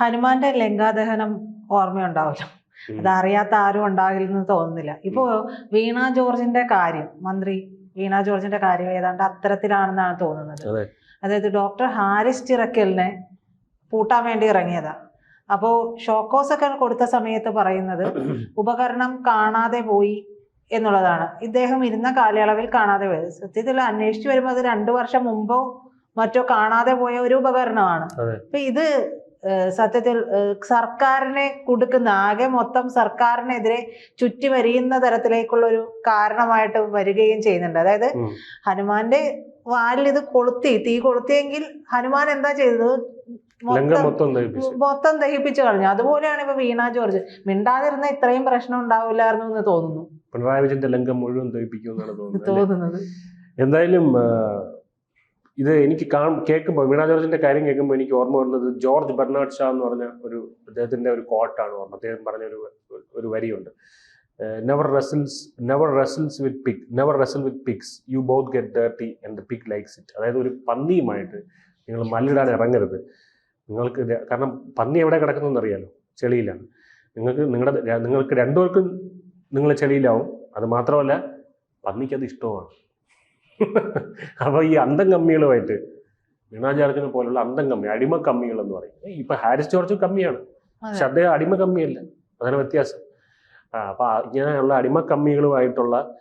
ഹനുമാന്റെ ലങ്കാദഹനം ഓർമ്മയുണ്ടാവില്ല. അത് അറിയാത്ത ആരും ഉണ്ടാകില്ലെന്ന് തോന്നുന്നില്ല. ഇപ്പോ വീണ ജോർജിന്റെ കാര്യം മന്ത്രി വീണ ജോർജിന്റെ കാര്യം ഏതാണ്ട് അത്തരത്തിലാണെന്നാണ് തോന്നുന്നത്. അതെ. അതായത് ഡോക്ടർ ഹാരിസ് ചിറക്കലിനെ പൂട്ടാൻ വേണ്ടി ഇറങ്ങിയതാ. അപ്പോ ഷോക്കോസ് ഒക്കെ കൊടുത്ത സമയത്ത് പറയുന്നത് ഉപകരണം കാണാതെ പോയി എന്നുള്ളതാണ്. ഇദ്ദേഹം ഇരുന്ന കാലയളവിൽ കാണാതെ പോയത്. സത്യത്തിൽ അന്വേഷിച്ചു വരുമ്പോൾ അത് രണ്ടു വർഷം മുമ്പോ മറ്റോ കാണാതെ പോയ ഒരു ഉപകരണമാണ്. അപ്പൊ ഇത് സത്യത്തിൽ സർക്കാരിനെ കൊടുക്കുന്ന ആകെ മൊത്തം സർക്കാരിനെതിരെ ചുറ്റി വരിയുന്ന തരത്തിലേക്കുള്ള ഒരു കാരണമായിട്ട് വരികയും ചെയ്യുന്നുണ്ട്. അതായത് ഹനുമാന്റെ വാലിൽ ഇത് കൊളുത്തി തീ കൊളുത്തിയെങ്കിൽ ഹനുമാൻ എന്താ ചെയ്തത്? മൊത്തം മൊത്തം ദഹിപ്പിച്ചു. കളഞ്ഞു. അതുപോലെയാണ് ഇപ്പൊ വീണ ജോർജ്. മിണ്ടാതിരുന്ന ഇത്രയും പ്രശ്നം ഉണ്ടാവില്ലായിരുന്നു എന്ന് തോന്നുന്നു. പിണറായി വിജയന്റെ ലങ്കം മുഴുവൻ ദഹിപ്പിക്കും എന്നാണ് തോന്നുന്നത്. എന്തായാലും ഇത് എനിക്ക് കാണും കേൾക്കുമ്പോൾ വീണ ജോർജിന്റെ കാര്യം കേൾക്കുമ്പോൾ എനിക്ക് ഓർമ്മ വരുന്നത് ജോർജ് ബെർണാഡ് ഷാ എന്ന് പറഞ്ഞ ഒരു അദ്ദേഹത്തിന്റെ ഒരു കോട്ടാണ് ഓർമ്മ. അദ്ദേഹം പറഞ്ഞ ഒരു ഒരു വരിയുണ്ട്. Never wrestles never wrestles with pig never wrestle with pigs you both get dirty and the pig likes it അതായത് ഒരു പന്നിയുമായിട്ട് നിങ്ങൾ മല്ലിടാൻ ഇറങ്ങരുത്. നിങ്ങൾക്ക് കാരണം പന്നി എവിടെ കിടക്കുന്നതെന്ന് അറിയാലോ? ചെളിയിലാണ്. നിങ്ങൾക്ക് നിങ്ങളുടെ നിങ്ങൾക്ക് രണ്ടുപേർക്കും നിങ്ങൾ ചെളിയിലാവും. അത് മാത്രമല്ല പന്നിക്കത് അത് ഇഷ്ടമാണ് അപ്പോൾ ഈ അന്തം കമ്മികളുമായിട്ട് വീണാ ജോർജിനെ പോലുള്ള അന്തം കമ്മി അടിമ കമ്മികൾ എന്ന് പറയും ഇപ്പൊ ഹാരിസ് ജോർജ് കമ്മിയാണ്. പക്ഷെ അദ്ദേഹം അടിമ കമ്മിയല്ല. അതാണ് വ്യത്യാസം. അപ്പൊ ഇങ്ങനെയുള്ള അടിമ കമ്മികളുമായിട്ടുള്ള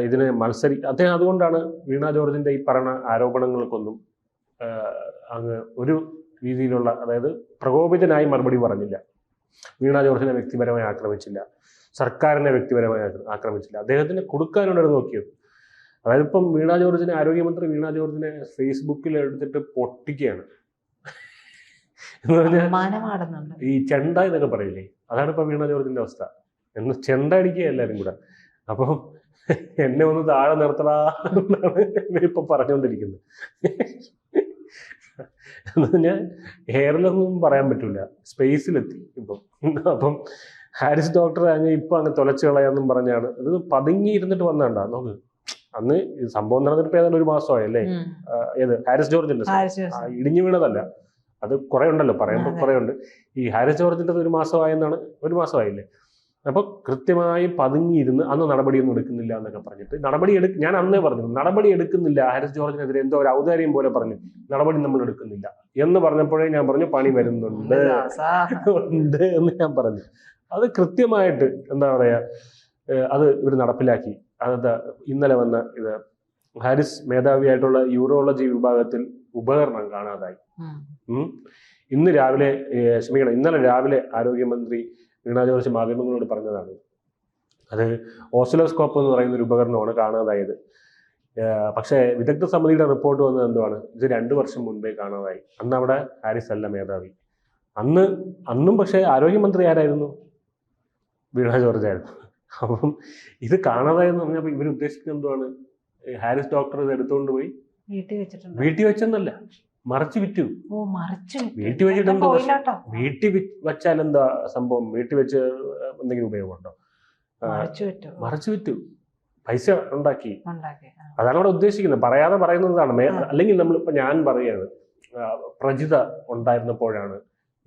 ഇതിന് മത്സരി അദ്ദേഹം അതുകൊണ്ടാണ് വീണ ജോർജിന്റെ ഈ പറഞ്ഞ ആരോപണങ്ങൾക്കൊന്നും അങ്ങ് ഒരു രീതിയിലുള്ള അതായത് പ്രകോപിതനായി മറുപടി പറഞ്ഞില്ല. വീണ ജോർജിനെ വ്യക്തിപരമായി ആക്രമിച്ചില്ല. സർക്കാരിനെ വ്യക്തിപരമായി ആക്ര- ആക്രമിച്ചില്ല. അദ്ദേഹത്തിന് കൊടുക്കാനാണ് നോക്കിയത് അതായത് ഇപ്പം വീണ ജോർജിനെ ആരോഗ്യമന്ത്രി വീണ ജോർജിനെ ഫേസ്ബുക്കിൽ എടുത്തിട്ട് പൊട്ടിക്കുകയാണ്. എന്ന് പറഞ്ഞാൽ ഈ ചെണ്ട എന്നൊക്കെ പറയില്ലേ? അതാണ് ഇപ്പൊ വീണ ജോർജിന്റെ അവസ്ഥ. എന്ന് ചെണ്ട അടിക്കുക എല്ലാരും കൂടെ. അപ്പം എന്നെ ഒന്ന് താഴെ നിർത്തടാ എന്നാണ് ഇവരിപ്പൊ പറഞ്ഞുകൊണ്ടിരിക്കുന്നത്. എന്ന് പറഞ്ഞാൽ എയറിലൊന്നും പറയാൻ പറ്റൂല. സ്പേസിലെത്തി ഇപ്പം. അപ്പം ഹാരിസ് ഡോക്ടർ അങ്ങ് ഇപ്പൊ അങ്ങ് തുലച്ചു കളയാന്നും പറഞ്ഞാണ്. ഇത് പതുങ്ങി ഇരുന്നിട്ട് വന്നാണ്ടാ നോക്ക്. അന്ന് സംഭവം നടന്നിട്ട് ഏതാണ്ട് ഒരു മാസമായി അല്ലേ? ഏത്? ഹാരിസ് ജോർജിന്റെ ഇടിഞ്ഞു വീണതല്ല. അത് കുറെ ഉണ്ടല്ലോ പറയുമ്പോൾ കുറെ ഉണ്ട്. ഈ ഹാരിസ് ജോർജിന്റെ ഒരു മാസമായെന്നാണ് ഒരു മാസമായില്ലേ? അപ്പൊ കൃത്യമായി പതുങ്ങിയിരുന്ന് അന്ന് നടപടിയൊന്നും എടുക്കുന്നില്ല എന്നൊക്കെ പറഞ്ഞിട്ട് നടപടി എടു ഞാൻ അന്നേ പറഞ്ഞു നടപടി എടുക്കുന്നില്ല ഹാരിസ് ജോർജിനെതിരെ എന്തോ ഒരു ഔദാര്യം പോലെ പറഞ്ഞു നടപടി നമ്മൾ എടുക്കുന്നില്ല എന്ന് പറഞ്ഞപ്പോഴേ ഞാൻ പറഞ്ഞു പണി വരുന്നുണ്ട്. ഉണ്ട് എന്ന് ഞാൻ പറഞ്ഞു. അത് കൃത്യമായിട്ട് എന്താ പറയാ അത് ഇവർ നടപ്പിലാക്കി. അത് ഇന്നലെ വന്ന ഇത് ഹാരിസ് മേധാവിയായിട്ടുള്ള യൂറോളജി വിഭാഗത്തിൽ ഉപകരണം കാണാതായി. ഇന്ന് രാവിലെ ക്ഷമിക്കണം ഇന്നലെ രാവിലെ ആരോഗ്യമന്ത്രി വീണാ ജോർജ് മാധ്യമങ്ങളോട് പറഞ്ഞതാണ്. അത് ഓസിലോസ്കോപ്പ് എന്ന് പറയുന്ന ഒരു ഉപകരണമാണ് കാണാതായത്. പക്ഷേ വിദഗ്ധ സമിതിയുടെ റിപ്പോർട്ട് വന്നത് എന്തുവാണ്? ഇത് രണ്ടു വർഷം മുൻപേ കാണാതായി. അന്ന് അവിടെ ഹാരിസ് അല്ല മേധാവി. അന്ന് അന്നും പക്ഷേ ആരോഗ്യമന്ത്രി ആരായിരുന്നു? വീണ ജോർജ് ആയിരുന്നു. അപ്പം ഇത് കാണാതായെന്ന് പറഞ്ഞപ്പോൾ ഇവർ ഉദ്ദേശിക്കുന്നത് എന്തുവാണ്? ഈ ഹാരിസ് ഡോക്ടർ ഇത് എടുത്തുകൊണ്ട് പോയി. വീട്ടിൽ വെച്ചിട്ടുണ്ട്. വീട്ടിൽ വെച്ചെന്നല്ല മറച്ചു വിറ്റു. ഓ മറിച്ചു വീട്ടിൽ വെച്ചിട്ട് എന്തോ വീട്ടിൽ വെച്ചാൽ എന്താ സംഭവം? വീട്ടിൽ വെച്ച് എന്തെങ്കിലും ഉപയോഗമുണ്ടോ? മറിച്ചു വിറ്റു. പൈസ ഉണ്ടാക്കി. അതാണ് അവിടെ ഉദ്ദേശിക്കുന്നത്. പറയാതെ പറയുന്നതാണ് അല്ലെങ്കിൽ നമ്മൾ ഇപ്പൊ ഞാൻ പറയാണ് പ്രജിത ഉണ്ടായിരുന്നപ്പോഴാണ്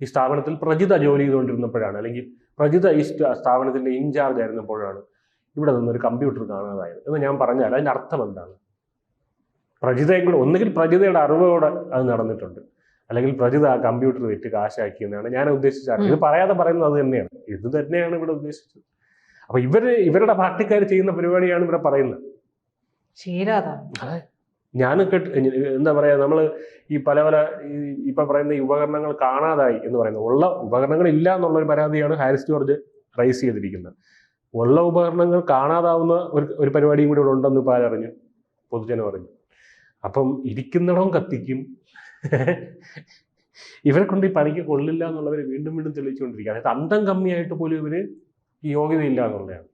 ഈ സ്ഥാപനത്തിൽ പ്രജിത ജോലി ചെയ്തുകൊണ്ടിരുന്നപ്പോഴാണ് അല്ലെങ്കിൽ പ്രജിത ഈ സ്ഥാപനത്തിന്റെ സ്ഥാപനത്തിന്റെ ഇൻചാർജ് ആയിരുന്നപ്പോഴാണ് ഇവിടെ നിന്നൊരു കമ്പ്യൂട്ടർ കാണാതായത് എന്ന് ഞാൻ പറഞ്ഞാൽ അതിന്റെ അർത്ഥം എന്താണ്? പ്രജിതയും കൂടെ ഒന്നുകിൽ പ്രജിതയുടെ അറിവോടെ അത് നടന്നിട്ടുണ്ട് അല്ലെങ്കിൽ പ്രജിത ആ കമ്പ്യൂട്ടർ വിറ്റ് കാശാക്കി എന്നാണ് ഞാൻ ഉദ്ദേശിച്ചത്. ഇത് പറയാതെ പറയുന്നത് അത് തന്നെയാണ്. ഇത് തന്നെയാണ് ഇവിടെ ഉദ്ദേശിച്ചത്. അപ്പൊ ഇവർ ഇവരുടെ പാർട്ടിക്കാർ ചെയ്യുന്ന പരിപാടിയാണ് ഇവിടെ പറയുന്നത്. ശീലം കേട്ട് എന്താ പറയാ നമ്മൾ ഈ പല പല ഈ ഇപ്പൊ പറയുന്ന ഈ ഉപകരണങ്ങൾ കാണാതായി എന്ന് പറയുന്നത്. ഉള്ള ഉപകരണങ്ങൾ ഇല്ല എന്നുള്ള ഒരു പരാതിയാണ് ഹാരിസ് ജോർജ് റൈസ് ചെയ്തിരിക്കുന്നത്. ഉള്ള ഉപകരണങ്ങൾ കാണാതാവുന്ന ഒരു ഒരു പരിപാടിയും കൂടി ഇവിടെ ഉണ്ടെന്ന് ഇപ്പൊ ആരറിഞ്ഞു പൊതുജനം അറിഞ്ഞു. അപ്പം ഇരിക്കുന്നിടം കത്തിക്കും. ഇവരെ കൊണ്ട് ഈ പണിക്ക് കൊള്ളില്ല എന്നുള്ളവർ വീണ്ടും വീണ്ടും തെളിയിച്ചുകൊണ്ടിരിക്കുകയാണ്. അന്തം കമ്മിയായിട്ട് പോലും ഇവർ ഈ യോഗ്യതയില്ല എന്നുള്ളതാണ്.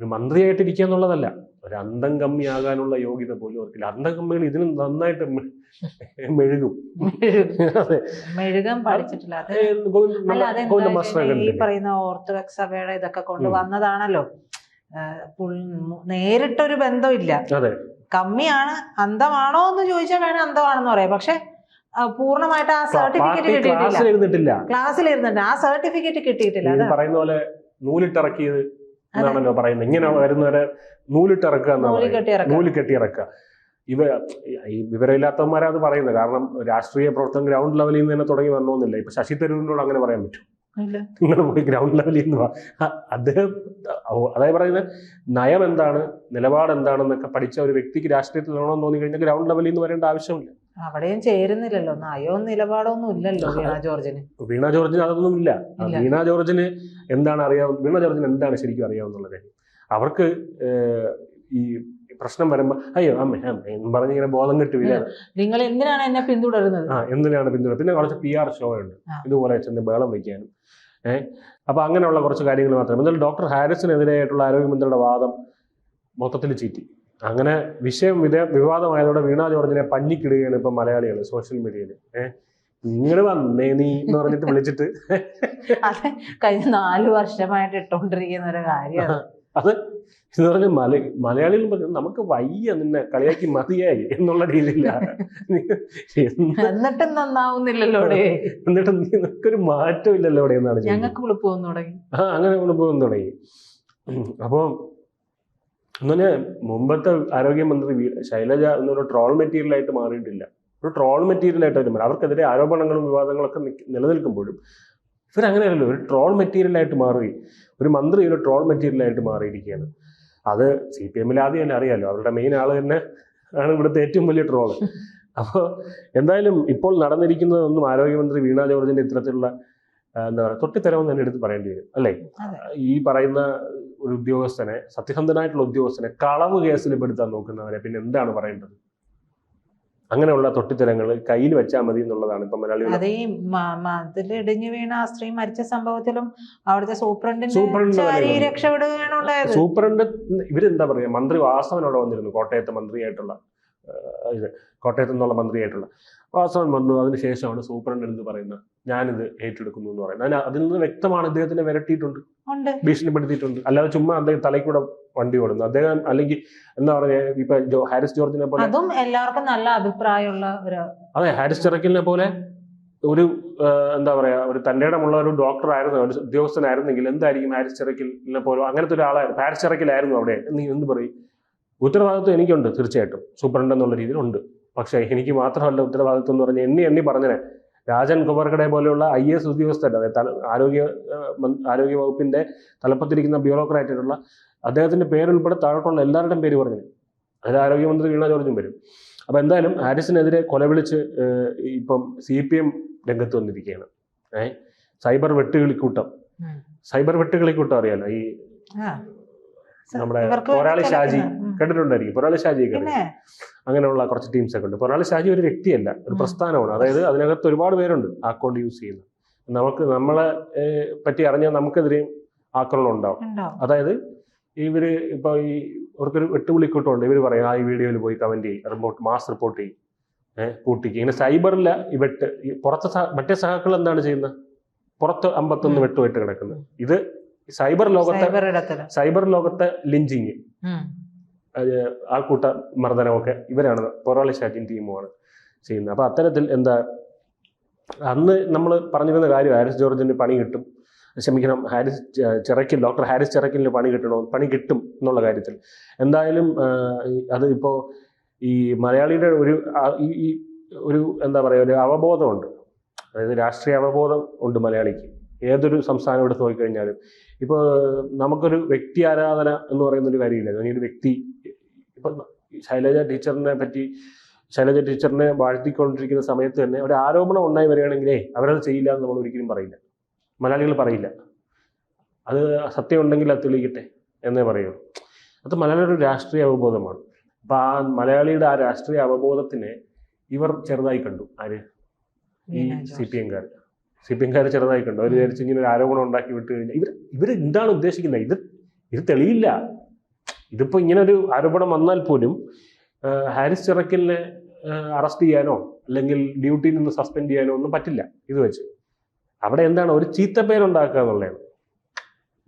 ഒരു മന്ത്രിയായിട്ട് ഇരിക്കുക എന്നുള്ളതല്ല. ഒരു അന്തം കമ്മിയാകാനുള്ള യോഗ്യത പോലും അവർക്കില്ല. അന്തം കമ്മികൾ ഇതിന് നന്നായിട്ട് മെഴുകും. മെഴുകാൻ പഠിച്ചിട്ടില്ല. ഈ പറയുന്ന ഓർത്തഡോക്സ് സഭയുടെ ഇതൊക്കെ കൊണ്ടുവന്നതാണല്ലോ നേരിട്ടൊരു ബന്ധമില്ല. കമ്മിയാണ് അന്തമാണോ എന്ന് ചോദിച്ചാൽ വേണേ അന്തമാണെന്ന് പറയാം. പക്ഷെ പൂർണമായിട്ട് ആ സർട്ടിഫിക്കറ്റ് കിട്ടിയിട്ടില്ല. ക്ലാസ്സിൽ ഇരുന്നിട്ടില്ല ആ സർട്ടിഫിക്കറ്റ് കിട്ടിയിട്ടില്ല. പറയുന്ന പോലെ നൂലിട്ടിറക്കിയത് എന്നാണല്ലോ പറയുന്നത്. ഇങ്ങനെ വരുന്നവരെ നൂലിട്ടിറക്കുക എന്നാണ് നൂൽ. കെട്ടിയിറക്കുക. ഇവ ഈ വിവരമില്ലാത്തവന്മാരാ അത് പറയുന്നത് കാരണം രാഷ്ട്രീയ പ്രവർത്തനം ഗ്രൗണ്ട് ലെവലിൽ നിന്ന് തന്നെ തുടങ്ങി വരണമെന്നില്ല. ഇപ്പൊ ശശി തരൂരിനോട് അങ്ങനെ പറയാൻ പറ്റും. നിങ്ങൾ പോയി ഗ്രൗണ്ട് ലെവലിൽ നിന്ന് അദ്ദേഹം അതായത് പറയുന്നത് നയം എന്താണ് നിലപാട് എന്താണെന്നൊക്കെ പഠിച്ച ഒരു വ്യക്തിക്ക് രാഷ്ട്രീയത്തിൽ വരണമെന്ന് തോന്നി കഴിഞ്ഞാൽ ഗ്രൗണ്ട് ലെവലിൽ നിന്ന് വരേണ്ട ആവശ്യമില്ല. അവിടെയും ചേരുന്നില്ലല്ലോ. നയോ നിലപാടൊന്നും ഇല്ലല്ലോ വീണ ജോർജിന്. വീണ ജോർജിന് അതൊന്നും ഇല്ല. വീണ ജോർജിന് എന്താണ് അറിയാവുന്ന വീണ ജോർജിന് എന്താണ് ശരിക്കും അറിയാവുന്നുള്ള കാര്യം. അവർക്ക് ഈ പ്രശ്നം വരുമ്പോ അയ്യോ അമ്മ എന്ന് പറഞ്ഞ് ഇങ്ങനെ ബോധം കിട്ടില്ല നിങ്ങൾ എന്തിനാണ് എന്നെ പിന്തുടരുന്നത്? ആ എന്തിനാണ് പിന്തുടരുന്നത്? പിന്നെ കുറച്ച് പി ആർ ഷോ ഉണ്ട്. ഇതുപോലെ ചെന്ന് ബേളം വയ്ക്കാനും ഏഹ് അപ്പൊ അങ്ങനെയുള്ള കുറച്ച് കാര്യങ്ങൾ മാത്രം എന്തായാലും ഡോക്ടർ ഹാരിസിനെതിരെയായിട്ടുള്ള ആരോഗ്യമന്ത്രിയുടെ വാദം മൊത്തത്തിൽ ചീറ്റി. അങ്ങനെ വിഷയം വിധ വിവാദമായതോടെ വീണ ജോർജിനെ പഞ്ഞിക്കിടുകയാണ് ഇപ്പൊ മലയാളികൾ സോഷ്യൽ മീഡിയയിൽ ഏഹ് ഇങ്ങനെ വന്നേ നീ എന്ന് പറഞ്ഞിട്ട് വിളിച്ചിട്ട്. അതെ കഴിഞ്ഞ നാല് വർഷമായിട്ട് ഇട്ടോണ്ടിരിക്കുന്ന ഒരു കാര്യമാണ്. അത് എന്ന് പറഞ്ഞ മല മലയാളികൾ നമുക്ക് വയ്യ നിന്നെ കളിയാക്കി മതിയായി എന്നുള്ള രീതിയിലാണ് എന്നിട്ടും നന്നാവുന്നില്ലല്ലോ എന്നിട്ട് നിനക്കൊരു മാറ്റമില്ലല്ലോ ഇവിടെ എന്നാണ്. ഞങ്ങൾക്ക് വിളിപ്പ് വന്നു തുടങ്ങി. ആ അങ്ങനെ കൊണ്ടുപോകാൻ തുടങ്ങി. അപ്പോൾ എന്നുപറഞ്ഞാൽ മുമ്പത്തെ ആരോഗ്യമന്ത്രി ശൈലജ എന്നൊരു ട്രോൾ മെറ്റീരിയൽ ആയിട്ട് മാറിയിട്ടില്ല. ഒരു ട്രോൾ മെറ്റീരിയൽ ആയിട്ട് അവർ മാറി അവർക്കെതിരെ ആരോപണങ്ങളും വിവാദങ്ങളൊക്കെ നിലനിൽക്കുമ്പോഴും ഇവരങ്ങനെയല്ലല്ലോ ഒരു ട്രോൾ മെറ്റീരിയൽ ആയിട്ട് മാറി ഒരു മന്ത്രി ഒരു ട്രോൾ മെറ്റീരിയൽ ആയിട്ട് മാറിയിരിക്കുകയാണ്. അത് സി പി എമ്മിൽ ആദ്യം തന്നെ അറിയാമല്ലോ അവരുടെ മെയിൻ ആൾ തന്നെ ആണ് ഇവിടുത്തെ ഏറ്റവും വലിയ ട്രോൾ. അപ്പോൾ എന്തായാലും ഇപ്പോൾ നടന്നിരിക്കുന്നതൊന്നും ആരോഗ്യമന്ത്രി വീണ ജോർജിന്റെ ഇത്തരത്തിലുള്ള എന്താ പറയുക തൊട്ടിത്തരവും തന്നെ എടുത്ത് പറയേണ്ടി വരും അല്ലേ? ഈ പറയുന്ന ഒരു ഉദ്യോഗസ്ഥനെ സത്യസന്ധനായിട്ടുള്ള ഉദ്യോഗസ്ഥനെ കളവ് കേസിൽ പെടുത്താൻ നോക്കുന്നവരെ പിന്നെ എന്താണ് പറയേണ്ടത്? അങ്ങനെയുള്ള തൊട്ടിത്തരങ്ങൾ കയ്യിൽ വെച്ചാൽ മതി എന്നുള്ളതാണ് ഇപ്പൊ മലയാളികൾ അതേ ഈ മ- മ- ഇടിഞ്ഞു വീണ ആ സ്ത്രീ മരിച്ച സംഭവത്തിലും അവിടുത്തെ സൂപ്രണ്ടിന്റെ സൂപ്രണ്ട് ഇവരെന്താ പറയാ മന്ത്രി വാസവൻ അവിടെ വന്നിരുന്നു കോട്ടയത്തെ മന്ത്രിയായിട്ടുള്ള ഇത് കോട്ടയത്ത് നിന്നുള്ള മന്ത്രിയായിട്ടുള്ള. വാസവൻ വന്നു അതിനുശേഷമാണ് സൂപ്രണ്ട് എന്ന് പറയുന്നത്? ഞാനിത് ഏറ്റെടുക്കുന്നു എന്ന് പറയുന്നത്. അതിന് അതിൽ നിന്ന് വ്യക്തമാണ് അദ്ദേഹത്തിനെ വിരട്ടിയിട്ടുണ്ട് ഭീഷണിപ്പെടുത്തിയിട്ടുണ്ട്. അല്ലാതെ ചുമ്മാ അദ്ദേഹം തലയ്ക്കൂടെ കൂടെ വണ്ടി ഓടുന്നു. അദ്ദേഹം അല്ലെങ്കിൽ എന്താ പറയുക ഇപ്പൊ ഹാരിസ് ജോർജിനെ പോലെ അതും എല്ലാവർക്കും നല്ല അഭിപ്രായമുള്ള ഒരു അതെ ഹാരിസ് ചിറക്കലിനെ പോലെ ഒരു എന്താ പറയാ ഒരു ഇടമുള്ള ഒരു ഡോക്ടർ ആയിരുന്നു ഒരു ഉദ്യോഗസ്ഥനായിരുന്നെങ്കിൽ എന്തായിരിക്കും ഹാരിസ് ചിറക്കലിനെ പോലും അങ്ങനത്തെ ഒരാളായിരുന്നു. ഹാരിസ് ചിറക്കലായിരുന്നു അവിടെ. നീ എന്ത് പറയും? ഉത്തരവാദിത്വം എനിക്കുണ്ട് തീർച്ചയായിട്ടും. സൂപ്രണ്ട് എന്നുള്ള രീതിയിലുണ്ട്. പക്ഷേ എനിക്ക് മാത്രമല്ല ഉത്തരവാദിത്വം എന്ന് പറഞ്ഞാൽ എണ്ണി എണ്ണി പറഞ്ഞത് രാജൻ കുമർക്കടെ പോലെയുള്ള ഐ എസ് ഉദ്യോഗസ്ഥർ അതായത് ആരോഗ്യ ആരോഗ്യ വകുപ്പിന്റെ തലപ്പത്തിരിക്കുന്ന ബ്യൂറോക്രാറ്റായിട്ടുള്ള അദ്ദേഹത്തിന്റെ പേരുൾപ്പെടെ താഴോട്ടുള്ള എല്ലാവരുടെയും പേര് പറഞ്ഞു. അതിൽ ആരോഗ്യമന്ത്രി വീണ ജോർജും വരും. അപ്പൊ എന്തായാലും ഹാരിസിനെതിരെ കൊലവിളിച്ച് ഇപ്പം സി പി എം രംഗത്ത് വന്നിരിക്കുകയാണ്. ഏഹ് സൈബർ വെട്ടുകിളിക്കൂട്ടം സൈബർ വെട്ടുകിളിക്കൂട്ടം അറിയാലോ ഈ നമ്മുടെ പോരാളി ഷാജി കണ്ടിട്ടുണ്ടായിരിക്കും. പോരാളി ഷാജി അങ്ങനെയുള്ള കുറച്ച് ടീംസ് ഒക്കെ ഉണ്ട്. പൊരാളി ഷാജി ഒരു വ്യക്തിയല്ല ഒരു പ്രസ്ഥാനമാണ്. അതായത് അതിനകത്ത് ഒരുപാട് പേരുണ്ട് അക്കൗണ്ട് യൂസ് ചെയ്യുന്ന. നമുക്ക് നമ്മളെ പറ്റി അറിഞ്ഞാൽ നമുക്കെതിരെയും ആക്രമണം ഉണ്ടാവും. അതായത് ഇവർ ഇപ്പൊ ഈ അവർക്കൊരു വെട്ടുവിളിക്കൂട്ടമുണ്ട് ഇവർ പറയും ആ ഈ വീഡിയോയിൽ പോയി കമന്റ് ചെയ്യും. റിപ്പോർട്ട് മാസ് റിപ്പോർട്ട് ചെയ്യും. കൂട്ടിക്ക്. ഇങ്ങനെ സൈബറില്ല ഈ വെട്ട് പുറത്തെ മറ്റേ സഹാക്കൾ എന്താണ് ചെയ്യുന്നത്? പുറത്ത് അമ്പത്തൊന്ന് വെട്ടുമായിട്ട് വെട്ട് വെട്ട് കിടക്കുന്നത്. ഇത് സൈബർ ലോകത്തെ സൈബർ ലോകത്തെ ലിഞ്ചിങ്. ആൾക്കൂട്ട മർദ്ദനമൊക്കെ ഇവരാണ്. പൊറാളി ഷാറ്റിൻ ടീമുമാണ് ചെയ്യുന്നത്. അപ്പൊ അത്തരത്തിൽ എന്താ അന്ന് നമ്മൾ പറഞ്ഞിരുന്ന കാര്യം ഹാരിസ് ജോർജിന് പണി കിട്ടും. ക്ഷമിക്കണം ഹാരിസ് ചെറക്കിൽ ഡോക്ടർ ഹാരിസ് ചിറക്കിന് പണി കിട്ടണോ പണി കിട്ടും എന്നുള്ള കാര്യത്തിൽ. എന്തായാലും അത് ഇപ്പോ ഈ മലയാളിയുടെ ഒരു ഈ ഈ ഒരു എന്താ പറയുക ഒരു അവബോധമുണ്ട്. അതായത് രാഷ്ട്രീയ അവബോധം ഉണ്ട് മലയാളിക്ക്. ഏതൊരു സംസ്ഥാനം എടുത്ത് നോക്കിക്കഴിഞ്ഞാലും ഇപ്പോൾ നമുക്കൊരു വ്യക്തി ആരാധന എന്ന് പറയുന്ന ഒരു കാര്യമില്ല. അല്ലെങ്കിൽ ഒരു വ്യക്തി ഇപ്പൊ ശൈലജ ടീച്ചറിനെ പറ്റി ശൈലജ ടീച്ചറിനെ വാഴ്ത്തിക്കൊണ്ടിരിക്കുന്ന സമയത്ത് തന്നെ ഒരു ആരോപണം ഉണ്ടായി വരികയാണെങ്കിലേ അവരത് ചെയ്യില്ല എന്ന് നമ്മൾ ഒരിക്കലും പറയില്ല. മലയാളികൾ പറയില്ല. അത് സത്യം ഉണ്ടെങ്കിൽ അത് തെളിയിക്കട്ടെ എന്നേ പറയുള്ളൂ. അത് മലയാളിയുടെ ഒരു രാഷ്ട്രീയ അവബോധമാണ്. അപ്പൊ ആ മലയാളിയുടെ ആ രാഷ്ട്രീയ അവബോധത്തിനെ ഇവർ ചെറുതായി കണ്ടു. ആര്? ഈ സി. പി എംകാർ സി പി എംകാർ ചെറുതായി കണ്ടു അവർ വിചാരിച്ച് ഇങ്ങനെ ഒരു ആരോപണം ഉണ്ടാക്കി വിട്ട് കഴിഞ്ഞാൽ ഇവർ ഇവർ എന്താണ് ഉദ്ദേശിക്കുന്നത്? ഇത് ഇത് തെളിയില്ല. ഇതിപ്പോൾ ഇങ്ങനെ ഒരു ആരോപണം വന്നാൽ പോലും ഹാരിസ് ചിറക്കലിനെ അറസ്റ്റ് ചെയ്യാനോ അല്ലെങ്കിൽ ഡ്യൂട്ടിയിൽ നിന്ന് സസ്പെൻഡ് ചെയ്യാനോ ഒന്നും പറ്റില്ല ഇത് വെച്ച്. അവിടെ എന്താണ്? ഒരു ചീത്ത പേരുണ്ടാക്കുക എന്നുള്ളതാണ്.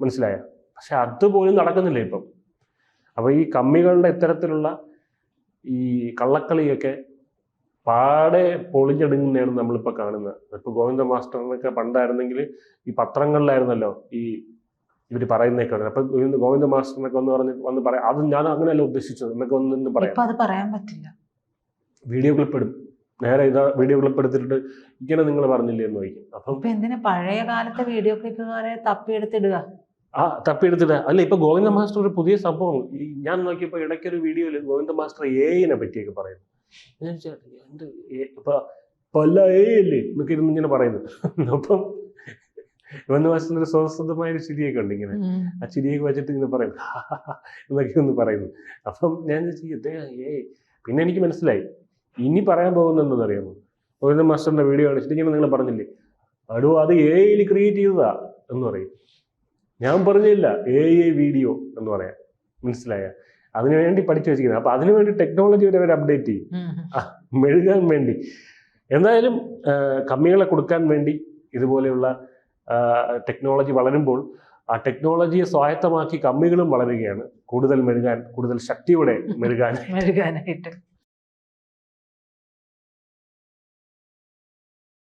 മനസ്സിലായ? പക്ഷെ അതുപോലും നടക്കുന്നില്ല ഇപ്പം. അപ്പോൾ ഈ കമ്മികളുടെ ഇത്തരത്തിലുള്ള ഈ കള്ളക്കളിയൊക്കെ പാടെ പൊളിഞ്ഞെടുങ്ങുന്നതാണ് നമ്മളിപ്പോൾ കാണുന്നത്. ഇപ്പോൾ ഗോവിന്ദ മാസ്റ്ററിനൊക്കെ പണ്ടായിരുന്നെങ്കിൽ ഈ പത്രങ്ങളിലായിരുന്നല്ലോ ഈ ഇവർ പറയുന്നതൊക്കെ ഉണ്ട്. അപ്പൊ ഗോവിന്ദ ഗോവിന്ദ മാസ്റ്ററിനൊക്കെ ഒന്ന് പറഞ്ഞ് വന്ന് പറയാം അത് ഞാൻ അങ്ങനെയല്ല ഉദ്ദേശിച്ചത് എന്നൊക്കെ ഒന്ന് പറയാം. ഇപ്പൊ പറ്റില്ല. വീഡിയോ ക്ലിപ്പ് ഇടും. നേരെ ഇതാ വീഡിയോ ക്ലിപ്പ് എടുത്തിട്ട് ഇങ്ങനെ നിങ്ങൾ പറഞ്ഞില്ലേ എന്ന് ചോദിക്കും. അപ്പം ഇപ്പൊ എന്തിനാ പഴയ കാലത്തെ വീഡിയോ ക്ലിപ്പ് തപ്പി തപ്പിയെടുത്തിടുക? ആ തപ്പിയെടുത്തിട്ട് അല്ല ഇപ്പൊ ഗോവിന്ദ മാസ്റ്റർ ഒരു പുതിയ സംഭവം. ഞാൻ നോക്കിയപ്പോ ഇടയ്ക്കൊരു വീഡിയോയിൽ ഗോവിന്ദ മാസ്റ്റർ എനെ പറ്റിയൊക്കെ പറയുന്നു. ഞാൻ വിചാരിച്ചു, എന്ത് ഇപ്പൊ ഇപ്പൊ ഏയല്ലേ എന്നൊക്കെ ഇരുന്ന് ഇങ്ങനെ പറയുന്നത് അപ്പം വന്ന മാസ്റ്ററിന്റെ ഒരു ഒരു ചിരിയൊക്കെ ഉണ്ട് ഇങ്ങനെ. ആ ചിരിയൊക്കെ വെച്ചിട്ട് ഇങ്ങനെ പറയും എന്നൊക്കെ ഒന്ന് പറയുന്നു. അപ്പം ഞാൻ ഇദ്ദേഹം ഏ പിന്നെ എനിക്ക് മനസ്സിലായി. ഇനി പറയാൻ പോകുന്നത് എന്താണെന്നറിയാമോ ഒരു മാസ്റ്ററിന്റെ വീഡിയോ കാണിച്ചിട്ട് ഇങ്ങനെ നിങ്ങൾ പറഞ്ഞില്ലേ അടു അത് എ ഐയിൽ ക്രിയേറ്റ് ചെയ്തതാ എന്ന് പറയും. ഞാൻ പറഞ്ഞില്ല എ ഐ വീഡിയോ എന്ന് പറയാം. മനസ്സിലായ? അതിനു വേണ്ടി പഠിച്ചു വെച്ചിരിക്കുന്നത്. അപ്പൊ അതിനു വേണ്ടി ടെക്നോളജി വരെ അവർ അപ്ഡേറ്റ് ചെയ്യും. മെഴുകാൻ വേണ്ടി. എന്തായാലും കമ്മികളെ കൊടുക്കാൻ വേണ്ടി ഇതുപോലെയുള്ള ടെക്നോളജി വളരുമ്പോൾ ആ ടെക്നോളജിയെ സ്വായത്തമാക്കി കമ്മികളും വളരുകയാണ്. കൂടുതൽ മെഴുകാൻ കൂടുതൽ ശക്തിയോടെ മെഴുകാൻ മെഴുകാനായിട്ട്.